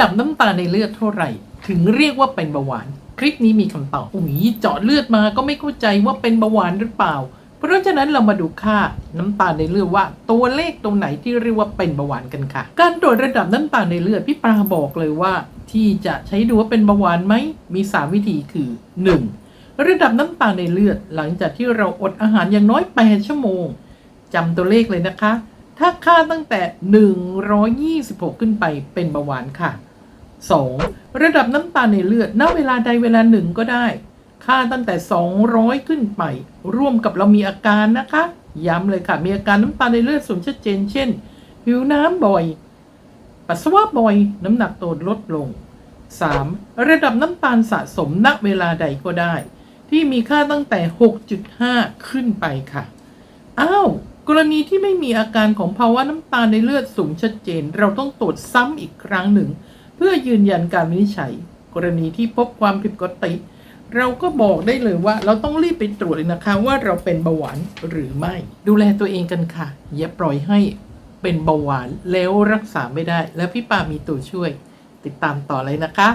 ดับน้ำตาในเลือดเท่าไหร่ ถึงเรียกว่าเป็นเบาหวาน คลิปนี้มีคำตอบอุ้ยเจาะเลือดมาก็ไม่เข้าใจว่าเป็นเบาหวานหรือเปล่า เพราะฉะนั้นเรามาดูค่าน้ำตาลในเลือดว่า ตัวเลขตรงไหนที่เรียกว่าเป็นเบาหวานกันค่ะ การตรวจระดับน้ำตาลในเลือดพี่ปราบอกเลยว่า ที่จะใช้ดูว่าเป็นเบาหวานไหมมี 3 วิธีคือ 1. ระดับน้ำตาลในเลือดหลังจากที่เราอดอาหารอย่างน้อย 8 ชั่วโมงจำตัวเลขเลยนะคะถ้าค่าตั้งแต่ 126 ขึ้นไปเป็นเบาหวานค่ะ 2. ระดับน้ำตาลในเลือด ณ เวลาใดเวลาหนึ่งก็ได้ ค่าตั้งแต่ 200 ขึ้นไป ร่วมกับเรามีอาการนะคะ ย้ำเลยค่ะ มีอาการน้ำตาลในเลือดสูงชัดเจน เช่น หิวน้ำบ่อย ปัสสาวะบ่อย น้ำหนักตัวลดลง 3. ระดับน้ำตาลสะสมณเวลาใดก็ได้ ที่มีค่าตั้งแต่ 6.5 ขึ้นไปค่ะ อ้าว กรณีที่ไม่มีอาการของภาวะน้ำตาลในเลือดสูงชัดเจน เราต้องตรวจซ้ำอีกครั้งหนึ่ง พื่อยืนยันการวินิจฉัย กรณีที่พบความผิดปกติ เราก็บอกได้เลยว่าเราต้องรีบไปตรวจเลยนะคะ ว่าเราเป็นเบาหวานหรือไม่ ดูแลตัวเองกันค่ะ อย่าปล่อยให้เป็นเบาหวานแล้วรักษาไม่ได้ แล้วพี่ปามีตัวช่วย ติดตามต่อเลยนะคะ